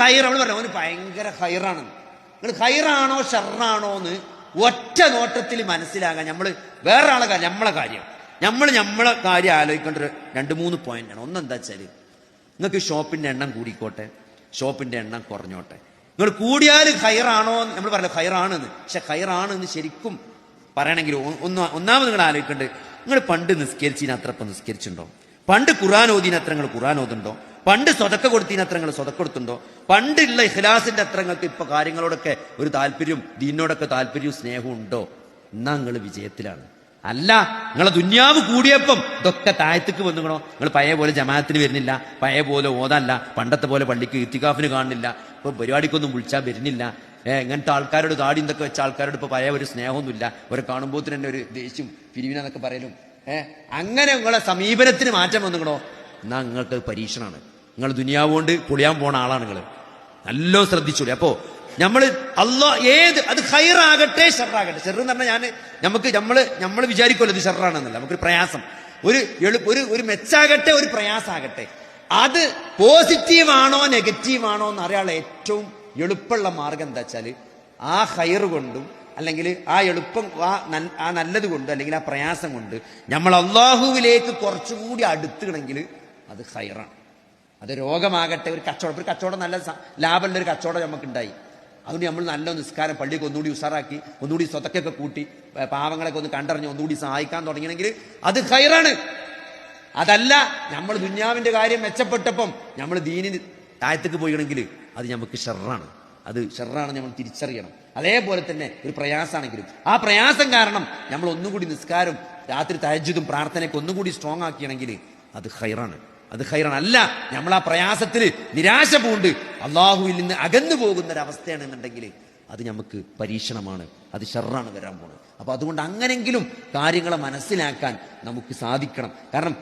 Higher അവൾ പറഞ്ഞു അവന് ഭയങ്കര ഖൈറാണെന്ന്. നിങ്ങൾ ഹൈറാണോ ഷെറാണോ എന്ന് ഒറ്റ നോട്ടത്തിൽ മനസ്സിലാകാൻ നമ്മൾ വേറെ ആളെ കാര്യം നമ്മളെ കാര്യം. നമ്മൾ നമ്മളെ കാര്യം ആലോചിക്കേണ്ട ഒരു രണ്ട് മൂന്ന് പോയിന്റാണ് ഒന്നെന്താ വെച്ചാൽ നിങ്ങൾക്ക് ഷോപ്പിന്റെ എണ്ണം കൂടിക്കോട്ടെ ഷോപ്പിന്റെ എണ്ണം കുറഞ്ഞോട്ടെ. നിങ്ങൾ കൂടിയാൽ എന്ന് നമ്മൾ പറഞ്ഞു ഹൈറാണെന്ന് പക്ഷെ ഹൈറാണെന്ന് ശരിക്കും പറയണമെങ്കിൽ ഒന്ന് ഒന്നാമത് നിങ്ങൾ ആലോചിക്കേണ്ടത് നിങ്ങൾ പണ്ട് നിസ്കരിച്ചതിന് അത്ര ഇപ്പം നിസ്കരിച്ചിട്ടുണ്ടോ? പണ്ട് ഖുറാൻ ഓതിന് നിങ്ങൾ ഖുറാൻ ഓതുണ്ടോ പണ്ട് സ്വതക്ക കൊടുത്തതിന് അത്ര നിങ്ങൾ സ്വതക്ക കൊടുത്തുണ്ടോ? പണ്ടുള്ള ഇഖ്ലാസിന്റെ അത്ര നിങ്ങൾക്ക് ഇപ്പൊ കാര്യങ്ങളോടൊക്കെ ഒരു താല്പര്യവും ദീനോടൊക്കെ താല്പര്യവും സ്നേഹവും ഉണ്ടോ? എന്നാ നിങ്ങൾ വിജയത്തിലാണ്. അല്ല നിങ്ങളെ ദുന്യാവ് കൂടിയപ്പം ഇതൊക്കെ താഴത്തേക്ക് വന്നുകണോ നിങ്ങൾ പഴയ പോലെ ജമാഅത്തിന് വരുന്നില്ല പഴയ പോലെ ഓതല്ല പണ്ടത്തെ പോലെ പള്ളിക്ക് ഇത്തികാഫിന് കാണുന്നില്ല ഇപ്പൊ പരിപാടിക്കൊന്നും വിളിച്ചാൽ വരുന്നില്ല. ഏഹ് ഇങ്ങനത്തെ ആൾക്കാരോട് താടി എന്തൊക്കെ വെച്ച ആൾക്കാരോട് ഇപ്പൊ പഴയ ഒരു സ്നേഹമൊന്നുമില്ല. ഒരു കാണുമ്പോൾ തന്നെ ഒരു ദേഷ്യം പിരിവിനെന്നൊക്കെ പറയലും. ഏഹ് അങ്ങനെ നിങ്ങളെ സമീപനത്തിന് മാറ്റം വന്നുകണോ എന്നാ നിങ്ങൾക്ക് പരീക്ഷണമാണ് നിങ്ങൾ ദുനിയാവ് കൊണ്ട് പൊളിയാൻ പോണ ആളാണ് നിങ്ങൾ. നല്ലോ ശ്രദ്ധിച്ചൂടെ. അപ്പോ നമ്മൾ അല്ലോ ഏത് അത് ഹൈറാകട്ടെ ഷെറാകട്ടെ ഷെറ് എന്ന് പറഞ്ഞാൽ ഞാൻ നമുക്ക് നമ്മൾ നമ്മൾ വിചാരിക്കുമല്ലോ ഇത് ഷെറാണെന്നല്ല നമുക്കൊരു പ്രയാസം. ഒരു എളുപ്പ ഒരു ഒരു മെച്ചാകട്ടെ ഒരു പ്രയാസാകട്ടെ. അത് പോസിറ്റീവാണോ നെഗറ്റീവാണോ എന്ന് അറിയാനുള്ള ഏറ്റവും എളുപ്പമുള്ള മാർഗം എന്താ വെച്ചാൽ ആ ഹൈർ കൊണ്ടും അല്ലെങ്കിൽ ആ എളുപ്പം ആ ആ നല്ലത് കൊണ്ട് അല്ലെങ്കിൽ ആ പ്രയാസം കൊണ്ട് നമ്മൾ അള്ളാഹുവിലേക്ക് കുറച്ചുകൂടി അടുത്തുകണമെങ്കിൽ അത് ഹൈറാണ്. അത് രോഗമാകട്ടെ ഒരു കച്ചവടം. ഒരു കച്ചവടം നല്ല ലാഭമുള്ള ഒരു കച്ചവടം നമുക്ക് ഉണ്ടായി അതുകൊണ്ട് നമ്മൾ നല്ല നിസ്കാരം പള്ളിക്ക് ഒന്നുകൂടി ഉഷാറാക്കി ഒന്നുകൂടി സ്വതക്കൊക്കെ കൂട്ടി പാവങ്ങളൊക്കെ ഒന്ന് കണ്ടറിഞ്ഞ് ഒന്നുകൂടി സഹായിക്കാൻ തുടങ്ങിയെങ്കിൽ അത് ഹൈറാണ് അതല്ല നമ്മൾ ദുന്യാവിന്റെ കാര്യം മെച്ചപ്പെട്ടപ്പം നമ്മൾ ദീനിന് താഴത്തേക്ക് പോയിണെങ്കിൽ അത് നമുക്ക് ഷെറാണ്. അത് ഷെറാണ് നമ്മൾ തിരിച്ചറിയണം. അതേപോലെ തന്നെ ഒരു പ്രയാസമാണെങ്കിലും. ആ പ്രയാസം കാരണം നമ്മൾ ഒന്നുകൂടി നിസ്കാരം രാത്രി തഹജ്ജുദും പ്രാർത്ഥനയൊക്കെ ഒന്നുകൂടി സ്ട്രോങ് ആക്കിയാണെങ്കിൽ അത് ഹൈറാണ് അത് ഹൈറാണ് അല്ല നമ്മൾ ആ പ്രയാസത്തിൽ നിരാശ പൂണ്ട് അള്ളാഹുവിൽ നിന്ന് അകന്നു പോകുന്ന ഒരു അവസ്ഥയാണെന്നുണ്ടെങ്കിൽ അത് നമുക്ക് പരീക്ഷണമാണ്. അത് ഷെറാണ് വരാൻ പോകുന്നത് അപ്പൊ അതുകൊണ്ട് അങ്ങനെങ്കിലും കാര്യങ്ങളെ മനസ്സിലാക്കാൻ നമുക്ക് സാധിക്കണം. കാരണം